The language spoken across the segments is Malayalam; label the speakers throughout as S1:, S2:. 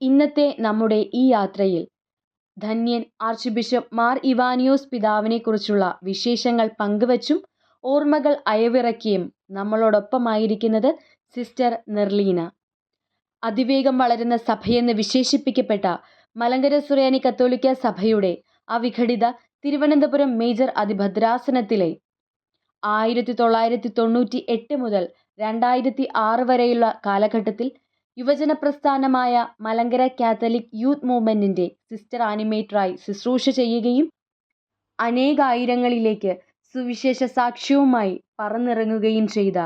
S1: ഇന്നത്തെ നമ്മുടെ ഈ യാത്രയിൽ ധന്യൻ ആർച്ച് ബിഷപ്പ് മാർ ഇവാനിയോസ് പിതാവിനെക്കുറിച്ചുള്ള വിശേഷങ്ങൾ പങ്കുവച്ചും ഓർമ്മകൾ അയവിറക്കിയും നമ്മളോടൊപ്പമായിരിക്കുന്നത് സിസ്റ്റർ നെർലീന. അതിവേഗം വളരുന്ന സഭയെന്ന് വിശേഷിപ്പിക്കപ്പെട്ട മലങ്കര സുറിയാനി കത്തോലിക്ക സഭയുടെ അവിഘടിത തിരുവനന്തപുരം മേജർ അതിഭദ്രാസനത്തിലെ ആയിരത്തി തൊള്ളായിരത്തി തൊണ്ണൂറ്റി എട്ട് മുതൽ രണ്ടായിരത്തി ആറ് വരെയുള്ള കാലഘട്ടത്തിൽ യുവജന പ്രസ്ഥാനമായ മലങ്കര കാത്തലിക് യൂത്ത് മൂവ്മെന്റിന്റെ സിസ്റ്റർ ആനിമേറ്ററായി ശുശ്രൂഷ ചെയ്യുകയും അനേകായിരങ്ങളിലേക്ക് സുവിശേഷ സാക്ഷ്യവുമായി പറന്നിറങ്ങുകയും ചെയ്ത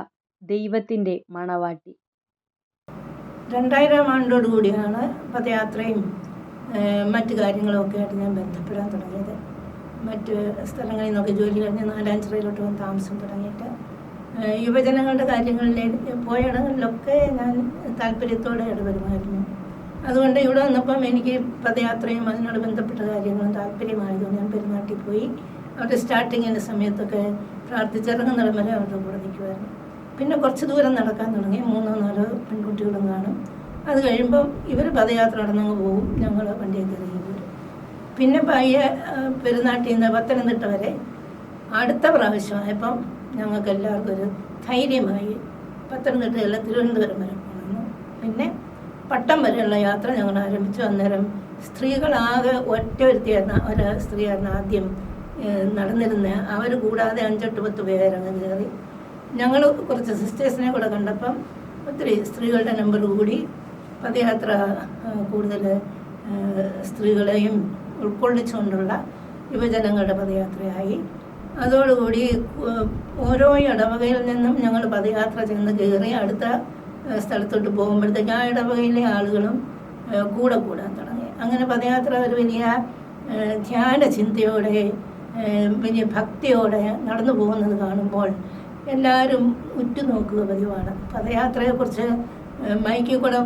S1: ദൈവത്തിന്റെ മണവാട്ടി.
S2: രണ്ടായിരം ആണ്ടോട് കൂടിയാണ് പദയാത്രയും മറ്റു കാര്യങ്ങളുമൊക്കെ ആയിട്ട് ഞാൻ ബന്ധപ്പെടാൻ തുടങ്ങിയത്. മറ്റ് സ്ഥലങ്ങളിൽ നിന്നൊക്കെ ജോലി കഴിഞ്ഞ് നാലാഞ്ചിറയിലോട്ട് വന്ന് താമസം തുടങ്ങിയിട്ട് യുവജനങ്ങളുടെ കാര്യങ്ങളിൽ പോയിടങ്ങളിലൊക്കെ ഞാൻ താല്പര്യത്തോടെ ഇടപെടുമായിരുന്നു. അതുകൊണ്ട് ഇവിടെ വന്നപ്പം എനിക്ക് പദയാത്രയും അതിനോട് ബന്ധപ്പെട്ട കാര്യങ്ങളും താല്പര്യമായതുകൊണ്ട് ഞാൻ പെരുമാറ്റി പോയി. അവിടെ സ്റ്റാർട്ടിങ്ങിന്റെ സമയത്തൊക്കെ പ്രാർത്ഥിച്ചിറങ്ങുന്നിടം വരെ അവരുടെ കൂടെ നിൽക്കുമായിരുന്നു. പിന്നെ കുറച്ച് ദൂരം നടക്കാൻ തുടങ്ങി. മൂന്നോ നാലോ പെൺകുട്ടികളും കാണും. അത് കഴിയുമ്പം ഇവർ പദയാത്ര നടന്നങ്ങ് പോകും ഞങ്ങൾ വണ്ടിയൊക്കെ കയറി പിന്നെ പയ്യെ പെരുന്നാട്ടിൽ നിന്ന് പത്തനംതിട്ട വരെ അടുത്ത പ്രാവശ്യമായപ്പം ഞങ്ങൾക്ക് എല്ലാവർക്കും ഒരു ധൈര്യമായി പത്തനംതിട്ടയല്ല തിരുവനന്തപുരം വരെ പോകുന്നു പിന്നെ പട്ടം വരെയുള്ള യാത്ര ഞങ്ങൾ ആരംഭിച്ചു. അന്നേരം സ്ത്രീകളാകെ ഒറ്റ വരുത്തിയായിരുന്ന ഒരു സ്ത്രീയായിരുന്നു ആദ്യം നടന്നിരുന്ന. അവർ കൂടാതെ അഞ്ചെട്ട് പത്ത് പേരങ്ങ് കയറി. ഞങ്ങൾ കുറച്ച് സിസ്റ്റേഴ്സിനെ കൂടെ കണ്ടപ്പം ഒത്തിരി സ്ത്രീകളുടെ നമ്പർ കൂടി പദയാത്ര കൂടുതൽ സ്ത്രീകളെയും ഉൾക്കൊള്ളിച്ചുകൊണ്ടുള്ള യുവജനങ്ങളുടെ പദയാത്രയായി. അതോടുകൂടി ഓരോ ഇടവകയിൽ നിന്നും ഞങ്ങൾ പദയാത്ര ചെന്ന് കയറി അടുത്ത സ്ഥലത്തോട്ട് പോകുമ്പോഴത്തേക്ക് ആ ഇടവകയിലെ ആളുകളും കൂടെ കൂടാൻ തുടങ്ങി. അങ്ങനെ പദയാത്ര ഒരു വലിയ ധ്യാന ചിന്തയോടെ വലിയ ഭക്തിയോടെ നടന്നു പോകുന്നത് കാണുമ്പോൾ എല്ലാവരും ഉറ്റുനോക്കുക പതിവാണ്. പദയാത്രയെക്കുറിച്ച് മൈക്കിൽ കൂടെ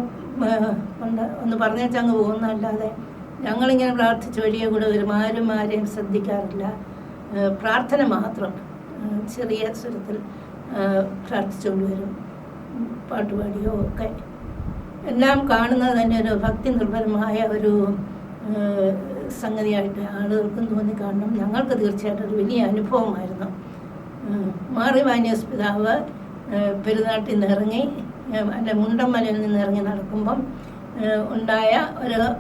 S2: ഒന്ന് പറഞ്ഞേച്ചങ്ങ് പോകുന്നതല്ലാതെ ഞങ്ങളിങ്ങനെ പ്രാർത്ഥിച്ച വഴിയെ കൂടെ ഒരുമാരും ആരും ആരെയും ശ്രദ്ധിക്കാറില്ല. പ്രാർത്ഥന മാത്രം. ചെറിയ സ്വരത്തിൽ പ്രാർത്ഥിച്ചുകൊണ്ട് വരും പാട്ടുപാടിയോ ഒക്കെ. എല്ലാം കാണുന്നത് തന്നെ ഒരു ഭക്തി നിർഭരമായ ഒരു സംഗതിയായിട്ട് ആളുകൾക്കും തോന്നി കാണണം. ഞങ്ങൾക്ക് തീർച്ചയായിട്ടും ഒരു വലിയ അനുഭവമായിരുന്നു. മാറി മാന്യസ് പിതാവ് പെരുന്നാട്ടിൽ നിന്ന് ഇറങ്ങി എന്റെ മുണ്ടമ്മലയിൽ നിന്ന് ഇറങ്ങി നടക്കുമ്പം ഉണ്ടായ ഒരു മന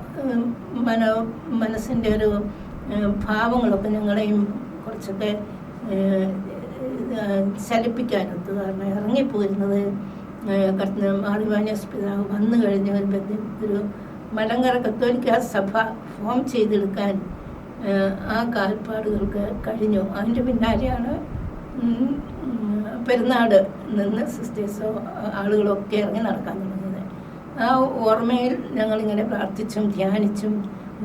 S2: മനോ മനസ്സിന്റെ ഒരു ഭാവങ്ങളൊക്കെ ഞങ്ങളെയും കുറച്ചൊക്കെ ചലിപ്പിക്കാനൊത്തു കാരണം ഇറങ്ങിപ്പോയിരുന്നത് മാറിവാനിയസ് പിതാവ് വന്നു കഴിഞ്ഞ ഒരു ഒരു മലങ്കര കത്തോലിക്ക സഭ ഫോം ചെയ്തെടുക്കാൻ ആ, കാൽപ്പാടുകൾക്ക് കഴിഞ്ഞു. അതിന്റെ പിന്നാലെയാണ് പെരുന്നാട് നിന്ന് സിസ്റ്റേഴ്സോ ആളുകളൊക്കെ ഇറങ്ങി നടക്കാൻ തുടങ്ങിയത്. ആ ഓർമ്മയിൽ ഞങ്ങളിങ്ങനെ പ്രാർത്ഥിച്ചും ധ്യാനിച്ചും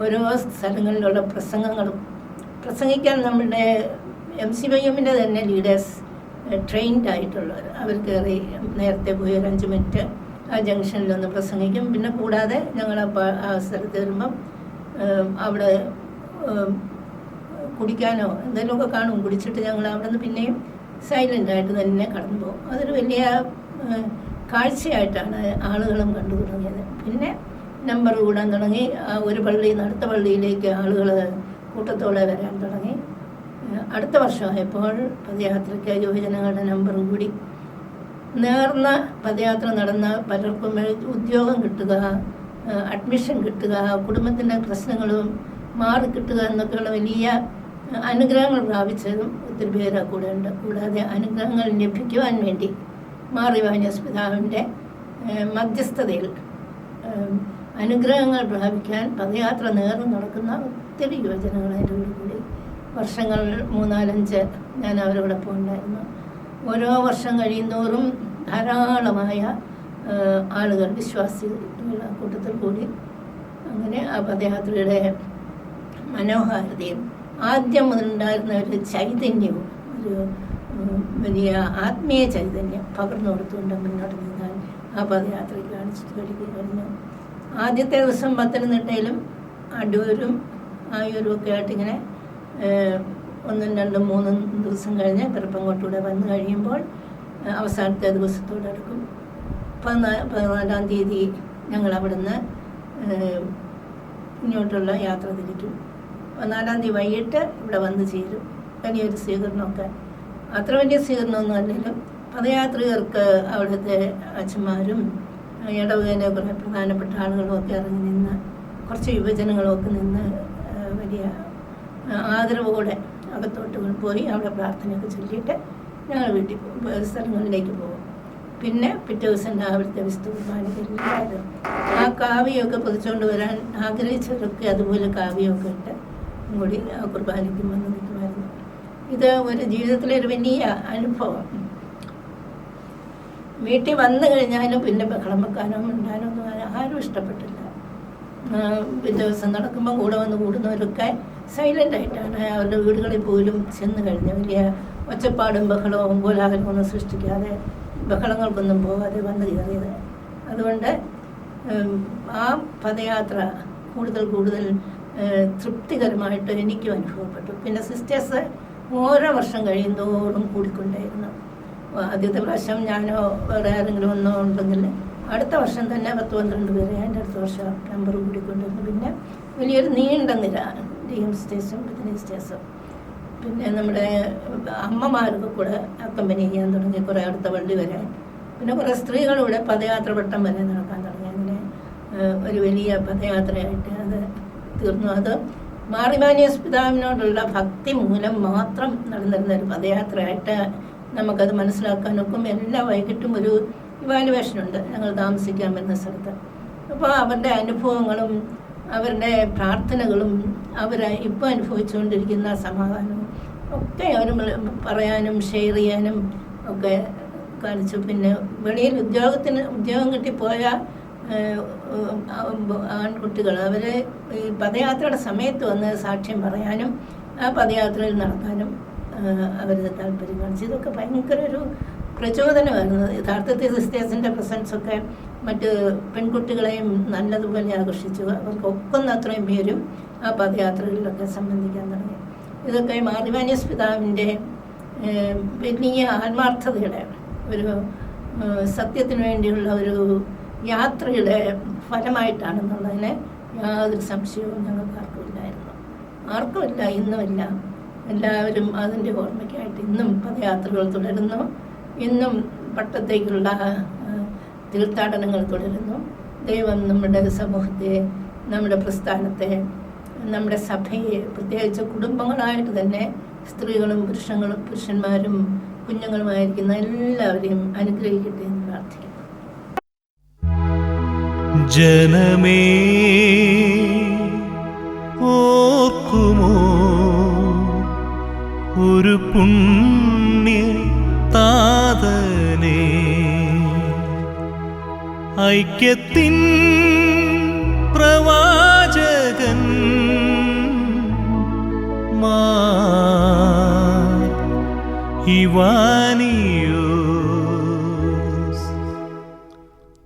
S2: ഓരോ സ്ഥലങ്ങളിലുള്ള പ്രസംഗങ്ങളും പ്രസംഗിക്കാൻ നമ്മുടെ എം സി വൈ എമ്മിന്റെ തന്നെ ലീഡേഴ്സ് ട്രെയിൻഡ് ആയിട്ടുള്ളവർ അവർ കയറി നേരത്തെ പോയി ഒരു അഞ്ച് മിനിറ്റ് ആ ജംഗ്ഷനിലൊന്ന് പ്രസംഗിക്കും. പിന്നെ കൂടാതെ ഞങ്ങൾ ആ സ്ഥലത്ത് വരുമ്പം അവിടെ കുടിക്കാനോ എന്തെങ്കിലുമൊക്കെ കാണും. കുടിച്ചിട്ട് ഞങ്ങൾ അവിടെ നിന്ന് പിന്നെയും സൈലന്റ് ആയിട്ട് തന്നെ കടന്നു പോകും. അതൊരു വലിയ കാഴ്ചയായിട്ടാണ് ആളുകളും കണ്ടു തുടങ്ങിയത്. പിന്നെ നമ്പർ കൂടാൻ തുടങ്ങി. ഒരു പള്ളിയിൽ നിന്ന് അടുത്ത പള്ളിയിലേക്ക് ആളുകൾ കൂട്ടത്തോടെ വരാൻ തുടങ്ങി. അടുത്ത വർഷമായപ്പോൾ പദയാത്രയ്ക്ക് യുവജനങ്ങളുടെ നമ്പറും കൂടി. നേർന്ന പദയാത്ര നടന്ന പലർക്കും ഉദ്യോഗം കിട്ടുക അഡ്മിഷൻ കിട്ടുക കുടുംബത്തിന്റെ പ്രശ്നങ്ങളും മാറി കിട്ടുക എന്നൊക്കെയുള്ള വലിയ അനുഗ്രഹങ്ങൾ പ്രാപിച്ചതും ഒത്തിരി പേര് കൂടെ ഉണ്ട്. കൂടാതെ അനുഗ്രഹങ്ങൾ ലഭിക്കുവാൻ വേണ്ടി മാറി വാനിയസ് പിതാവിന്റെ മധ്യസ്ഥതയിൽ അനുഗ്രഹങ്ങൾ പ്രാപിക്കാൻ പദയാത്ര നേർന്ന് നടക്കുന്ന ഒത്തിരി യുവജനങ്ങൾ ഉള്ളിൽ കൂടി വർഷങ്ങൾ മൂന്നാലഞ്ച് ഞാൻ അവരോടൊപ്പം ഉണ്ടായിരുന്നു. ഓരോ വർഷം കഴിയുന്തോറും ധാരാളമായ ആളുകൾ വിശ്വാസികളുടെ കൂട്ടത്തിൽ കൂടി അങ്ങനെ ആ പദയാത്രയുടെ മനോഹാരിതയും ആദ്യം മുതലുണ്ടായിരുന്ന ഒരു ചൈതന്യവും ഒരു വലിയ ആത്മീയ ചൈതന്യം പകർന്നു കൊടുത്തുകൊണ്ട് മുന്നോട്ട് നീങ്ങാൻ ആ പദയാത്രയ്ക്ക് കാണിച്ചിട്ട് കഴിഞ്ഞു ആദ്യത്തെ ദിവസം പത്തനംതിട്ടയിലും അടൂരും ആയൂരും ഒക്കെ ആയിട്ട് ഇങ്ങനെ ഒന്നും രണ്ടും മൂന്നും ദിവസം കഴിഞ്ഞ് പെരുപ്പങ്കോട്ടൂടെ വന്നു കഴിയുമ്പോൾ അവസാനത്തെ അവസാനത്തെ ദിവസത്തോടടുക്കും പതിനാ പതിനാലാം തീയതി ഞങ്ങൾ അവിടുന്ന് ഇങ്ങോട്ടുള്ള യാത്ര തിരിക്കും. പതിനാലാം തീയതി വൈകിട്ട് ഇവിടെ വന്ന് ചേരും. വലിയൊരു സ്വീകരണമൊക്കെ. അത്ര വലിയ സ്വീകരണമൊന്നും അല്ലെങ്കിലും പദയാത്രികർക്ക് അവിടുത്തെ അച്ഛന്മാരും ഇടവകയിലെ കുറേ പ്രധാനപ്പെട്ട ആളുകളുമൊക്കെ ഇറങ്ങി നിന്ന് കുറച്ച് യുവജനങ്ങളൊക്കെ നിന്ന് വലിയ ആദരവോടെ അകത്തോട്ട് പോയി അവിടെ പ്രാർത്ഥനയൊക്കെ ചൊല്ലിയിട്ട് ഞങ്ങൾ വീട്ടിൽ സ്ഥലങ്ങളിലേക്ക് പോകും. പിന്നെ പിറ്റേ ദിവസം രാവിലത്തെ വിശുദ്ധ ആ കാവ്യമൊക്കെ പൊതിച്ചുകൊണ്ട് വരാൻ ആഗ്രഹിച്ചവരൊക്കെ അതുപോലെ കാവ്യമൊക്കെ ഇട്ട് കൂടി കുർബാനിക്കും വന്ന് ഇത് ഒരു ജീവിതത്തിലെ ഒരു വലിയ അനുഭവം. വീട്ടിൽ വന്നു കഴിഞ്ഞാലും പിന്നെ ബഹളം വെക്കാനോ മിണ്ടാനോ ഒന്നും ആരും ഇഷ്ടപ്പെട്ടില്ല. ദിവസം നടക്കുമ്പോൾ കൂടെ വന്ന് കൂടുന്നവരൊക്കെ സൈലന്റ് ആയിട്ടാണ് അവരുടെ വീടുകളിൽ പോലും ചെന്ന് കഴിഞ്ഞ് വലിയ ഒച്ചപ്പാടും ബഹളവും കോലാഹലമൊന്നും സൃഷ്ടിക്കാതെ ബഹളങ്ങൾക്കൊന്നും പോകാതെ വന്നു കയറിയത്. അതുകൊണ്ട് ആ പദയാത്ര കൂടുതൽ കൂടുതൽ തൃപ്തികരമായിട്ട് എനിക്കും അനുഭവപ്പെട്ടു. പിന്നെ സിസ്റ്റേഴ്സ് ഓരോ വർഷം കഴിയുന്തോറും കൂടിക്കൊണ്ടേയിരുന്നു. ആദ്യത്തെ പ്രാവശ്യം ഞാനോ വേറെ ആരെങ്കിലും ഒന്നോ ഉണ്ടെങ്കിൽ അടുത്ത വർഷം തന്നെ പത്ത് പന്ത്രണ്ട് പേരെ അതിന്റെ അടുത്ത വർഷം നമ്പർ കൂടിക്കൊണ്ടിരുന്നു. പിന്നെ വലിയൊരു നീണ്ട നിര ഡി എം സ്റ്റേസും ബിസിനസ് സ്റ്റേസും പിന്നെ നമ്മുടെ അമ്മമാർക്ക് കൂടെ അക്കമ്പനി ചെയ്യാൻ തുടങ്ങി കുറേ അടുത്ത വണ്ടി വരെ. പിന്നെ കുറേ സ്ത്രീകളിവിടെ പദയാത്ര വട്ടം വരെ നടക്കാൻ തുടങ്ങി. അങ്ങനെ ഒരു വലിയ പദയാത്രയായിട്ട് അത് തീർന്നു. അത് മാറിമാനിയസ് പിതാവിനോടുള്ള ഭക്തി മൂലം മാത്രം നടന്നിരുന്ന ഒരു പദയാത്രയായിട്ട് നമുക്കത് മനസ്സിലാക്കാനൊക്കും എല്ലാ വൈകിട്ടും ഒരു ഇവാലുവേഷൻ ഉണ്ട്. ഞങ്ങൾ താമസിക്കാൻ വരുന്ന സ്ഥലത്ത്. അപ്പോൾ അവരുടെ അനുഭവങ്ങളും അവരുടെ പ്രാർത്ഥനകളും അവർ ഇപ്പോൾ അനുഭവിച്ചുകൊണ്ടിരിക്കുന്ന സമാധാനവും ഒക്കെ അവർ പറയാനും ഷെയർ ചെയ്യാനും ഒക്കെ കാണിച്ചു. പിന്നെ വെളിയിൽ ഉദ്യോഗത്തിന് ഉദ്യോഗം കിട്ടിപ്പോയ ആൺകുട്ടികൾ അവർ ഈ പദയാത്രയുടെ സമയത്ത് വന്ന് സാക്ഷ്യം പറയാനും ആ പദയാത്രയിൽ നടക്കാനും അവർ താല്പര്യം. കാണിച്ചു ഇതൊക്കെ ഭയങ്കര ഒരു പ്രചോദനമായിരുന്നു യഥാർത്ഥത്തിൽ സിസ്റ്റേഴ്സിന്റെ പ്രസൻസൊക്കെ മറ്റ് പെൺകുട്ടികളെയും നല്ലതുപോലെ ആകർഷിച്ചു. അവർക്ക് ഒക്കുന്ന അത്രയും പേരും ആ പദയാത്രകളിലൊക്കെ സംബന്ധിക്കാൻ തുടങ്ങി. ഇതൊക്കെ മാറിവാനിയസ് പിതാവിന്റെ വലിയ ആത്മാർത്ഥതയുടെ ഒരു സത്യത്തിന് വേണ്ടിയുള്ള ഒരു യാത്രയുടെ ഫലമായിട്ടാണെന്നുള്ളതിന് യാതൊരു സംശയവും ഞങ്ങൾക്ക് ആർക്കും ഇല്ലായിരുന്നു. ആർക്കുമില്ല ഇന്നുമില്ല. എല്ലാവരും അതിന്റെ ഓർമ്മയ്ക്കായിട്ട് ഇന്നും പദയാത്രകൾ തുടരുന്നു. ഇന്നും പട്ടത്തേക്കുള്ള തീർത്ഥാടനങ്ങൾ തുടരുന്നു. ദൈവം നമ്മുടെ സമൂഹത്തെ നമ്മുടെ പ്രസ്ഥാനത്തെ നമ്മുടെ സഭയെ പ്രത്യേകിച്ച് കുടുംബങ്ങളായിട്ട് തന്നെ സ്ത്രീകളും പുരുഷങ്ങളും പുരുഷന്മാരും കുഞ്ഞുങ്ങളുമായിരിക്കുന്ന എല്ലാവരെയും അനുഗ്രഹിക്കട്ടെ എന്ന് പ്രാർത്ഥിക്കുന്നു.
S3: ജനമേ ഓർക്കുമോ? ഒരു പുണ്യ താതനെ. ഐക്യത്തിൻ പ്രവാചകൻ മാ. ഇവാനിയോസ്